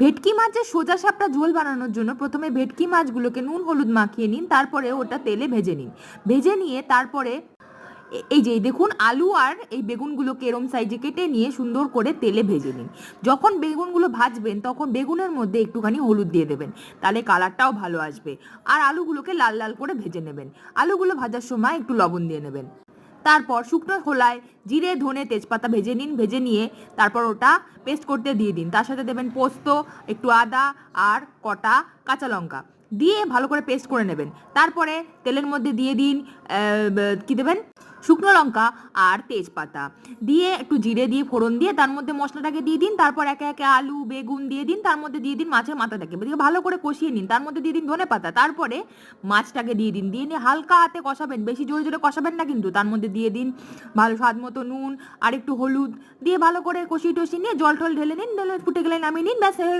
ভেটকি মাছের সোজা সাপটা ঝোল বানানোর জন্য প্রথমে ভেটকি মাছগুলোকে নুন, হলুদ মাখিয়ে নিন, তারপরে ওটা তেলে ভেজে নিন। ভেজে নিয়ে তারপরে এই যে দেখুন, আলু আর এই বেগুনগুলোকে এরম সাইজে কেটে নিয়ে সুন্দর করে তেলে ভেজে নিন। যখন বেগুনগুলো ভাজবেন, তখন বেগুনের মধ্যে একটুখানি হলুদ দিয়ে দেবেন। তাহলে কালারটাও ভালো আসবে। আর আলুগুলোকে লাল লাল করে ভেজে নেবেন। আলুগুলো ভাজার সময় একটু লবণ দিয়ে নেবেন। তারপর শুকনো খোলায় জিরে, ধনে, তেজপাতা ভেজে নিন, ভেজে নিয়ে তারপর ওটা পেস্ট করতে দিয়ে দিন। তার সাথে দেবেন পোস্ত, একটু আদা আর কটা কাঁচা লঙ্কা। দিয়ে ভালো করে পেস্ট করে নেবেন। তারপরে তেলের মধ্যে দিয়ে দিন কী দেবেন? শুকনো লঙ্কা আর তেজপাতা। দিয়ে একটু জিরে দিয়ে ফোড়ন দিয়ে তার মধ্যে মশলাটাকে দিয়ে দিন, তারপর একে একে আলু, বেগুন দিয়ে দিন, তার মধ্যে দিয়ে দিন মাছের মাথাটাকে। ভালো করে কষিয়ে নিন, তার মধ্যে দিয়ে দিন ধনে পাতা, তারপরে মাছটাকে দিয়ে দিন। দিয়ে নিয়ে হালকা হাতে কষাবেন, বেশি জোরে জোরে কষাবেন না কিন্তু, তার মধ্যে দিয়ে দিন ভালো স্বাদ মতো নুন আর একটু হলুদ। দিয়ে ভালো করে কষিয়ে টষিয়ে নিয়ে জল টল ঢেলে নিন, ঢেলে ফুটে গেলে নামিয়ে নিন, ব্যাস হয়ে